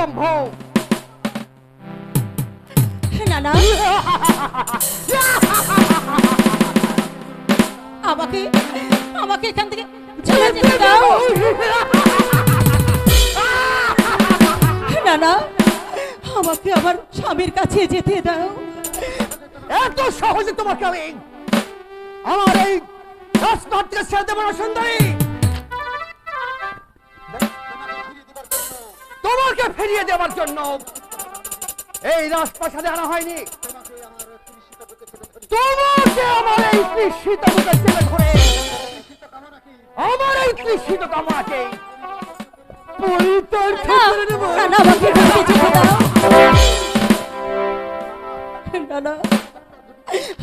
দম্ভ আমাকে আমাকে এখান থেকে চলে যেতে দাও। না না আমাকে আমার স্বামীর কাছে যেতে দাও। এত সহজে তোমাকে আমি আমার এই রাজঘাট থেকে ছেড়ে দেবো না সুন্দরী। তোমাকে ফিরিয়ে দেওয়ার জন্য। এই রাজপ্রাসাদে আনা হয়নি। তোমাকে আমার এই তৃষিত বুকে চেপে ধরে আমার এই তৃষিত কামনাকে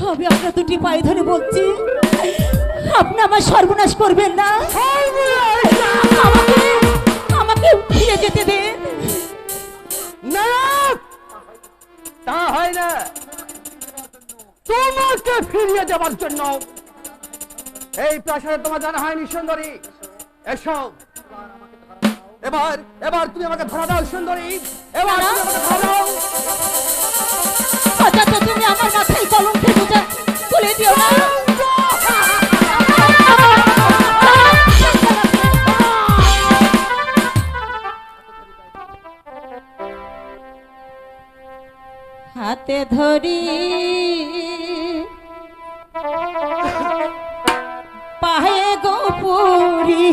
আমি আপনার দুটি পায়ে ধরে বলছি আপনি আমার সর্বনাশ করবেন না। আমাকে আমাকে ফিরে যেতে দেন। তা হয় না। তোমাকে ফিরিয়ে দেওয়ার জন্য। এই প্রাসাদে তোমার জানা হয়নি, সুন্দরী। এসো। এবার এবার তুমি আমাকে ধরা দাও, সুন্দরী। এবার আমাকে ধরা দাও। তুমি আমার মাথায় কলঙ্কে বোঝা তুলে দিও না। হাতে ধরি। পায়ে গোপুরি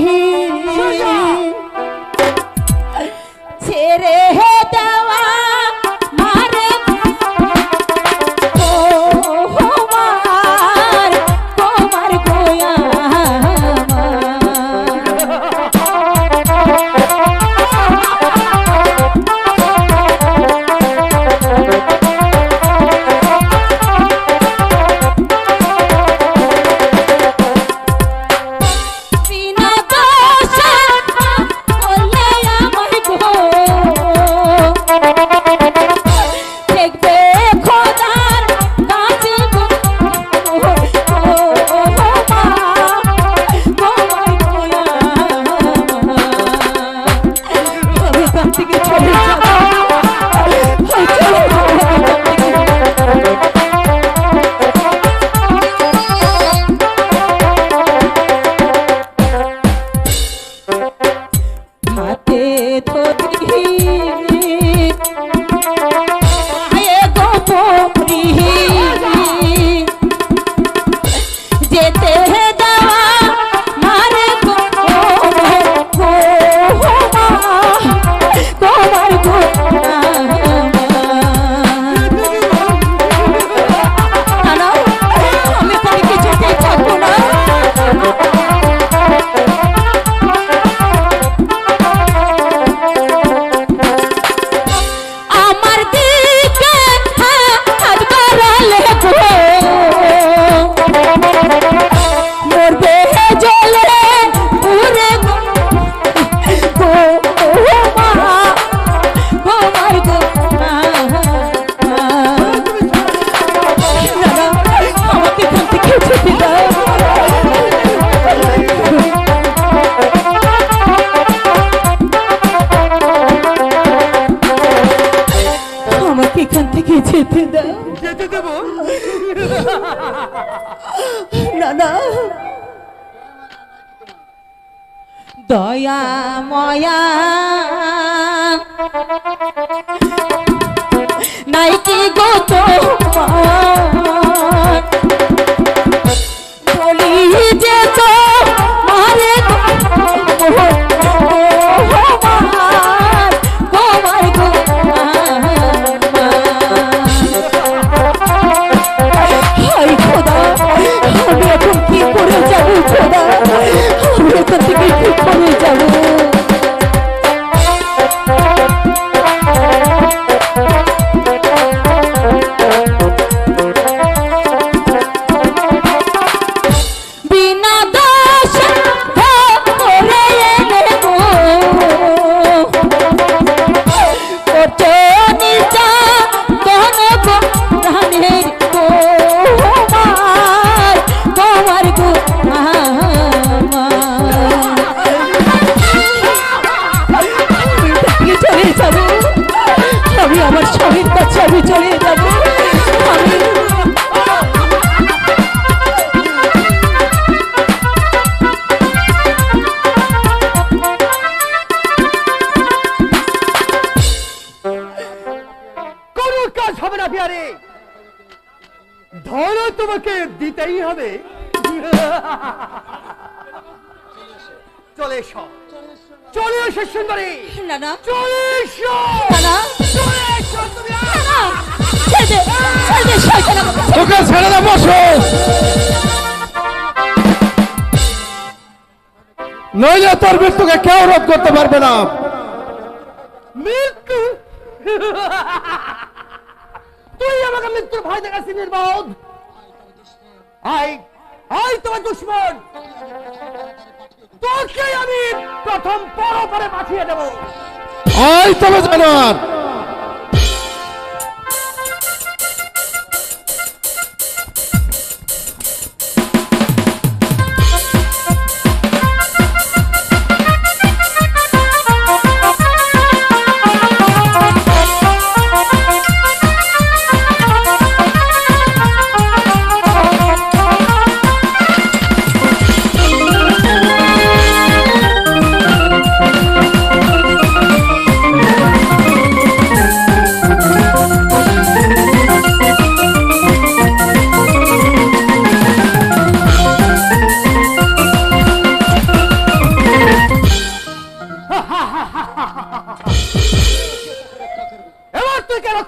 দাও যেতে দেব? না না। দয়া ময়া। নাইকি গো তোমার। শহীদ কাছে আমি চলে যাব হবে না পিয়ারে। ধরো তোমাকে দিতেই হবে। চলে এসো। চলে এসো। সুন্দরী। চলে এসো। তোকে ছেড়ে নইলে তোর মৃত্যুকে কেউ রোধ করতে পারবে না। মৃত্যু? তুই আমাকে মৃত্যুর ভয় দেখাচ্ছি নির্বোধ। আই আই তোমার দুশ্মন। তোকে আমি প্রথম পরপরে পাঠিয়ে দেবো। আয় তবে জানার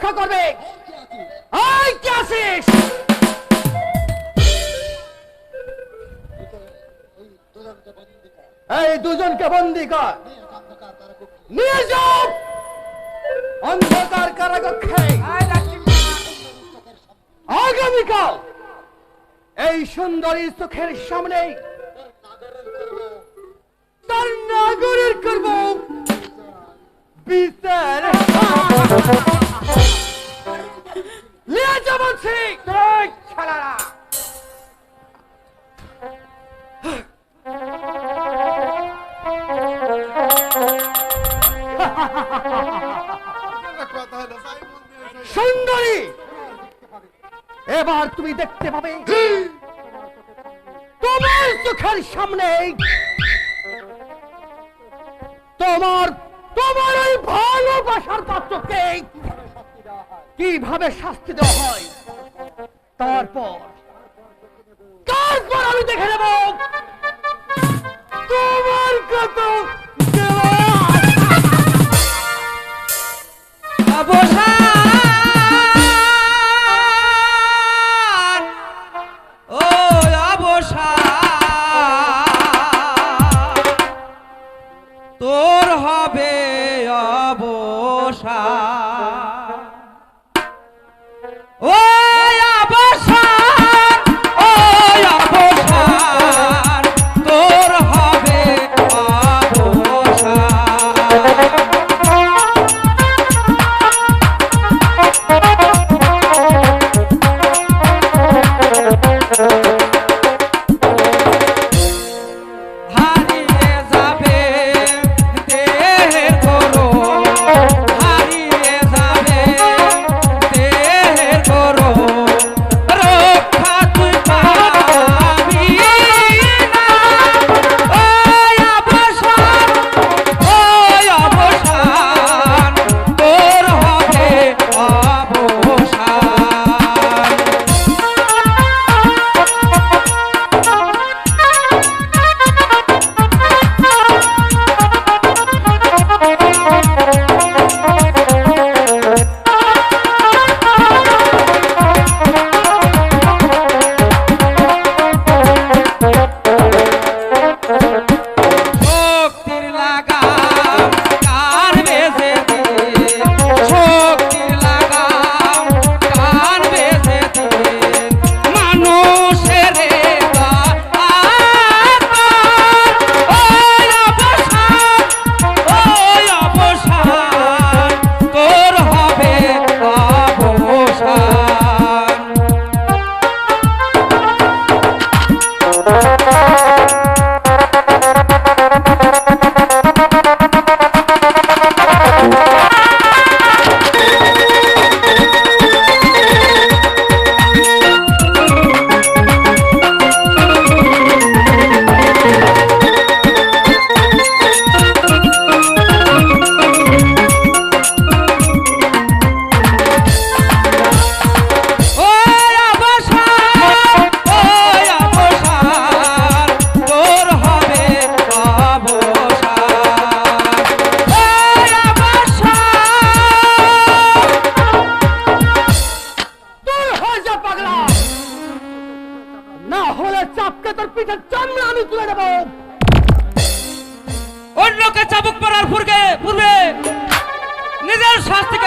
রক্ষা করবে। এই দুজনকে বন্দি কর। নিয়ে যাও! অন্ধকার কারাগক্ষে। আগামীকাল এই সুন্দরী চোখের সামনে তার নাগরের করব। তোমার তোমার ওই ভালোবাসার পাত্রকে কীভাবে শাস্তি দেওয়া হয়? তারপর তারপর আমি দেখে নেব। তোমার কত অবসান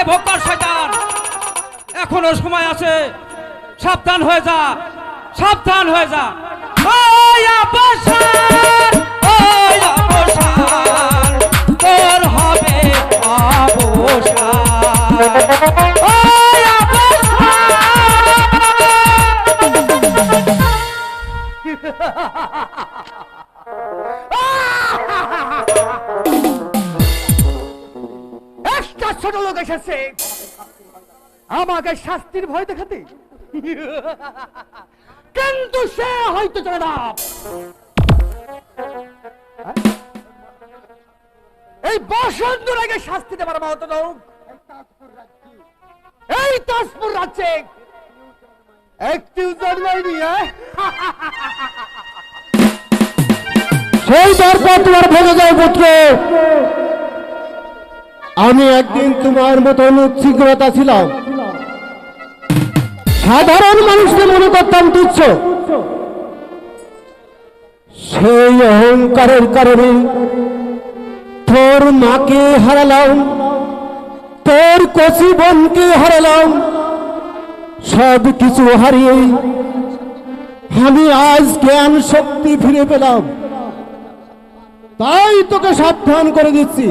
কর শয়তান। এখনও সময় আছে। সাবধান হয়ে যা। সাবধান হয়ে যা। তোর হবে অবসান ছোট লোক এসেছে। আমাকে শাস্তির ভয় দেখাতে। কিন্তু সে হয়তো চলে না হ্যাঁ? এই বসন্ত রাগে শাস্তি দেবার মতো লোক। এই তাজপুর রাজ্যে। একটু জন্মাইনি? সেই দরকার তোমার ভেঙে যায় পুত্র। আমি একদিন তোমার মতন উচ্ছিগ্রতা ছিলাম। সাধারণ মানুষকে মনে করতাম তুচ্ছ। সেই অহংকারের কারণে তোর মাকে হারালাম, তোর কচি বোনকে হারালাম, সব কিছু হারিয়ে আমি আজ জ্ঞান শক্তি ফিরে পেলাম। তাই তোকে সাবধান করে দিচ্ছি।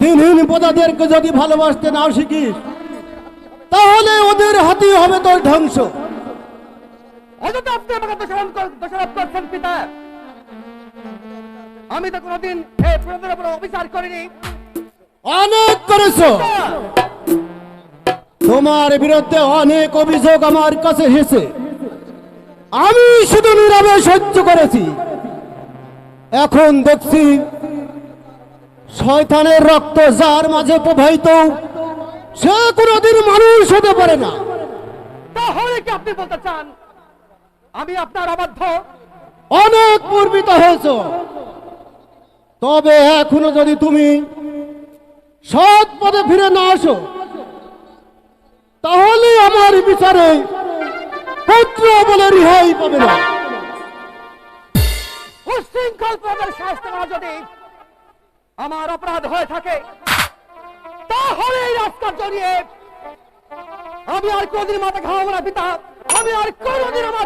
দিনহীন প্রজাদেরকে যদি ভালোবাসতে নাও শিখিস তাহলে ওদের হাতেই হবে তোর ধ্বংস। আপনি আমাকে দোষারোপ কর- দোষারোপ করছেন পিতা। আমি তো কোনোদিন অবিচার করিনি। অনেক করেছ। তোমার বিরুদ্ধে অনেক অভিযোগ আমার কাছে এসেছে। আমি শুধু নীরবে সহ্য করেছি। এখন দেখছি শয়তানের রক্ত যার মাঝে প্রবাহিত সে কোনোদিন মানুষ হতে পারে না। তাহলে কি আপনি বলতে চান আমি আপনার অবাধ্য? অনেক পূর্বিত হয়েছ। তবে এখনও যদি তুমি সৎ পদে ফিরে না আসো তাহলে আমার বিচারে পুত্র বলে রিহাই পাবে না। উশৃঙ্খল শাস্তি করা যদি। আমার অপরাধ হয়ে থাকে, তাহলে এই রাস্তার জড়িয়ে আমি আর কোনদিন মাথা খাওয়াবো না, পিতা আমি আর কোনদিন আমার।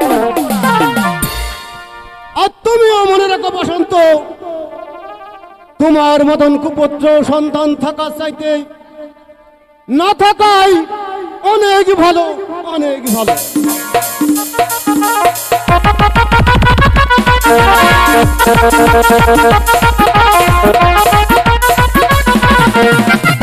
আর তুমিও মনে রাখো বসন্ত, তোমার মতন কুপুত্র সন্তান থাকার চাইতে না থাকাই অনেক ভালো অনেক ভালো Thank you. Thank.